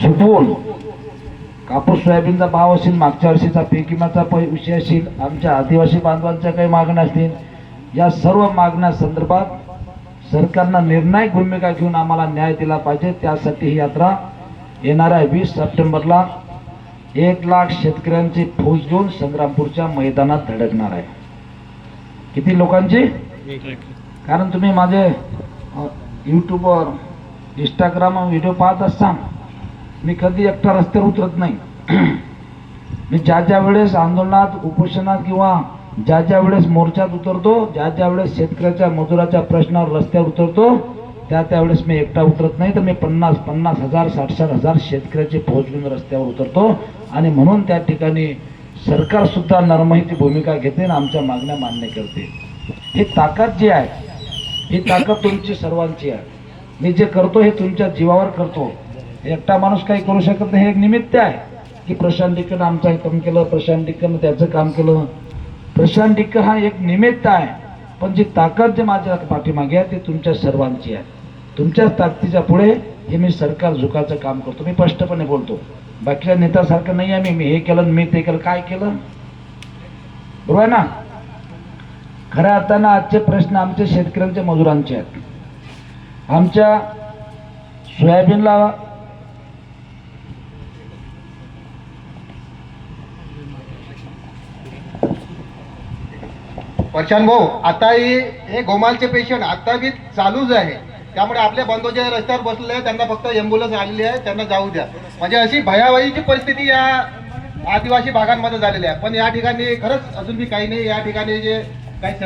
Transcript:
झुकवून कापूस सोयाबीनचा भाव असेल मागच्या वर्षीचा पीक विम्याचा प- विषय असेल आमच्या आदिवासी बांधवांच्या काही मागण्या असतील या सर्व मागण्या संदर्भात सरकारनं निर्णायक भूमिका घेऊन आम्हाला न्याय दिला पाहिजे. त्यासाठी ही यात्रा येणाऱ्या वीस सप्टेंबरला एक लाख शेतकऱ्यांची फौज घेऊन संग्रामपूरच्या मैदानात धडकणार आहे. किती लोकांची? कारण तुम्ही माझे यूट्यूबवर इंस्टाग्राम व्हिडिओ पाहत असता मी कधी एकटा रस्त्यावर उतरत नाही. मी ज्या ज्या वेळेस आंदोलनात उपोषणात किंवा ज्या ज्या वेळेस मोर्चात उतरतो ज्या ज्या वेळेस शेतकऱ्याच्या मजुराच्या प्रश्नावर रस्त्यावर उतरतो त्या त्यावेळेस मी एकटा उतरत नाही. तर मी पन्नास पन्नास हजार साठ साठ हजार शेतकऱ्याची पोहोच घेऊन रस्त्यावर उतरतो. आणि म्हणून त्या ठिकाणी सरकारसुद्धा नरमहिती भूमिका घेते आणि आमच्या मागण्या मान्य करते. ही ताकद जी आहे ही ताकद तुमची सर्वांची आहे. मी जे करतो हे तुमच्या जीवावर करतो. एकटा माणूस काही करू शकत नाही. हे एक निमित्त आहे की प्रशांत डिक्कन आमचं हे काम केलं प्रशांत डिक्कन त्याचं काम केलं. प्रशांत डिक्कन हा एक निमित्त आहे. पण जी ताकद जे माझ्या पाठीमागे आहे ती तुमच्या सर्वांची आहे. तुमच्याच ताकदीच्या पुढे हे मी सरकार झुकाचं काम करतो. मी स्पष्टपणे बोलतो. बाकीच्या नेत्यासारखं नाही आहे. मी मी हे केलं मी ते केलं. काय केलं? बरोबर आहे ना? खऱ्या अर्थानं आजचे प्रश्न आमचे शेतकऱ्यांच्या मजुरांचे आहेत. आमच्या सोयाबीनला परशान भाऊ आताही हे गोमालचे पेशंट आता बी चालूच आहे. त्यामुळे आपल्या बंधूचे रस्त्यावर बसले आहे त्यांना फक्त एम्ब्युलन्स आलेली आहे त्यांना जाऊ द्या. म्हणजे अशी भयावहीची परिस्थिती या आदिवासी भागांमध्ये झालेली आहे. पण या ठिकाणी खरंच अजून बी काही नाही. या ठिकाणी जे